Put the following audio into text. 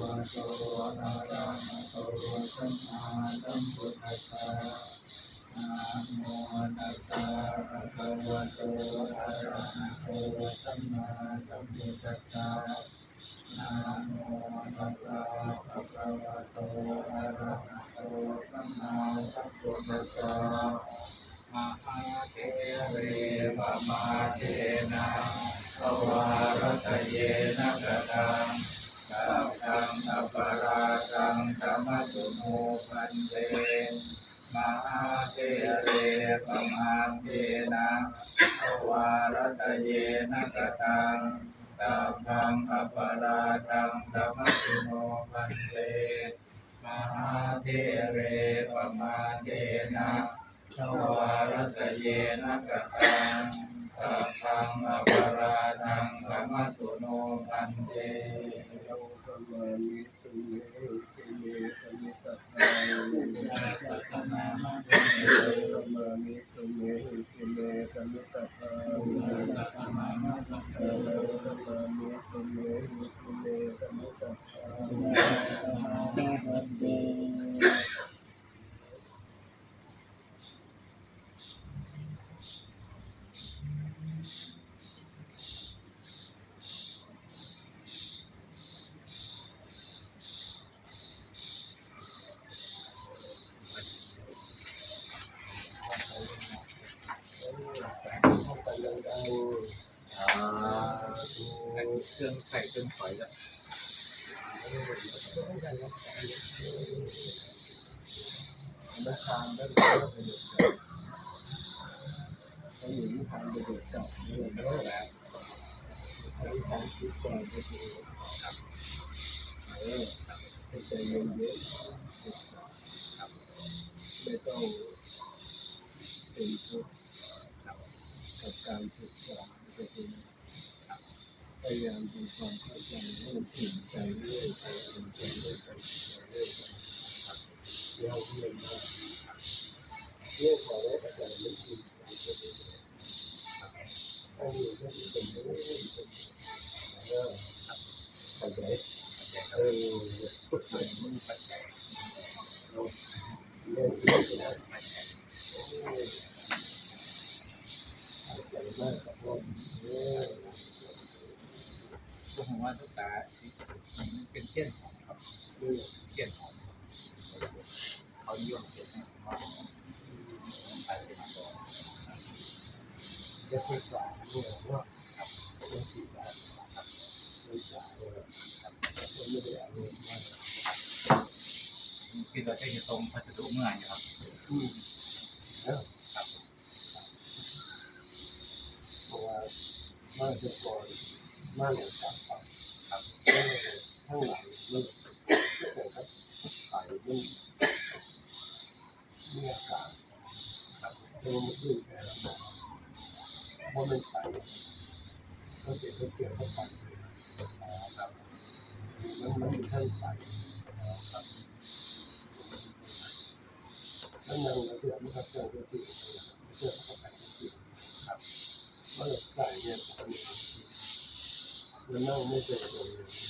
วะโตอะระหะโตสัมาสัมพัสสะนะโมตัสสะภะควะโตอระหะโตสัาสัมพัสสะนะโมตัสสะภะควะโตอระหะโตสัมาสัมพัสสะมหาเทเรปมาเทนะภวารตเยนะกตัง วารตเยนะกตังสัพพังอปาราตังธรรมสุโมปันเตมหาเทเรปมาเทนะวารตเยนะกตัง เครื่องใส่เครื่องสอยแล้วแล้วทางได้ก็ไปเด็กเก่าเขาอยู่ที่ทางไปเด็กเก่าเนี่ยแล้วเขาทางคิดก่อนก็คือครับเออให้ใจเย็นๆศึกษาครับไม่ต้องเป็นทุกข์ กับการศึกษาก็คือพยายามทำความเข้าใจให้มันถึงใจเรื่อยไปถึงใจเรื่อยไปเรื่อยไปครับเราเรียนมาเรื่องของอาจารย์ไม่คิดอันนี้ก็เป็นเรื่องเป็นเรื่อเข้าใจเออพูดไปมันปัจจัยเราเรื่องที่เราปัจจัยเข้าใจมากกับผมเออ ผมว่าทุก ตาเป็นเทียนหอมครับเรื่องเทียนหอมเขานิยมเทียนหอมภาษีมาก่อนจะศึกษาเรื่องว่าครับเป็นศึกษาศึกษาเลยมันไม่ได้อารมณ์มากคือเราจะทรงพัสดุเมื่อไงครับอืมแล้วเพราะว่าบ้าเจ้าก่อนบ้านหลังต่างต่าง ครับข้างหลังมันนะครับขายมันมีอากาศครับตัวมันขึ้นแต่ละหมอเพราะมันใสก็เป็นก็เกี่ยวกับไฟครับมันมันมีทั้งใสครับนั่นนั่งแล้วเพื่อมันก็เกิดขึ้นเพื่เขาไปขึ้นครับ เมื่อใส่เ